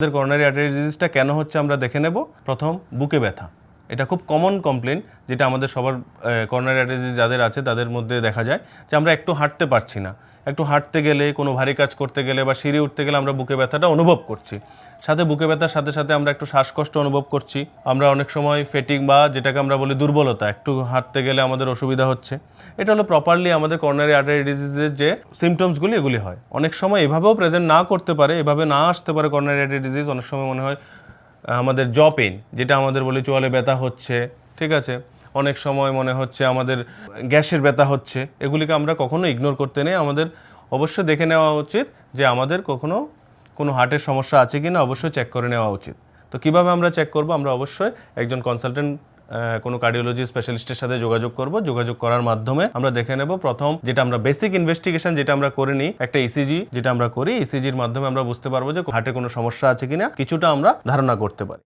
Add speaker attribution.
Speaker 1: আমাদের coronary artery ডিজিজটা কেন হচ্ছে আমরা দেখে নেব। প্রথম, বুকে ব্যথা। এটা খুব কমন কমপ্লেন যেটা আমাদের সবার করোনারি আর্টারি ডিজিজ যাদের আছে তাদের মধ্যে দেখা যায় যে আমরা একটু হাঁটতে পারছি না। একটু হাঁটতে গেলে, কোনো ভারী কাজ করতে গেলে বা সিঁড়ি উঠতে গেলে আমরা বুকে ব্যথাটা অনুভব করছি। সাথে বুকে ব্যথার সাথে সাথে আমরা একটু শ্বাসকষ্ট অনুভব করছি। আমরা অনেক সময় ফেটিং বা যেটাকে আমরা বলি দুর্বলতা, একটু হাঁটতে গেলে আমাদের অসুবিধা হচ্ছে। এটা হলো প্রপারলি আমাদের করোনারি আর্টারি ডিজিজের যে সিমটমসগুলি এগুলি হয়। অনেক সময় এভাবেও প্রেজেন্ট না করতে পারে, এভাবে না আসতে পারে করোনারি আর্টারি ডিজিজ অনেক সময় মনে হয় আমাদের জ পেন যেটা আমাদের বলি চোয়ালে ব্যথা হচ্ছে, ঠিক আছে? অনেক সময় মনে হচ্ছে আমাদের গ্যাসের ব্যথা হচ্ছে। এগুলিকে আমরা কখনো ইগনোর করতে নেই। আমাদের অবশ্যই দেখে নেওয়া উচিত যে আমাদের কখনো কোনো হার্টের সমস্যা আছে কি না অবশ্যই চেক করে নেওয়া উচিত। তো কীভাবে আমরা চেক করব? আমরা অবশ্যই একজন কনসালটেন্ট কোনো কার্ডিওলজি স্পেশালিস্টের সাথে যোগাযোগ করব। যোগাযোগ করার মাধ্যমে আমরা দেখে নেব প্রথম যেটা আমরা বেসিক ইনভেস্টিগেশন যেটা আমরা করে নিই, একটা ইসিজি যেটা আমরা করি। ইসিজির মাধ্যমে আমরা বুঝতে পারব যে হার্টে কোনো সমস্যা আছে কিনা। কিছুটা আমরা ধারণা করতে পারি।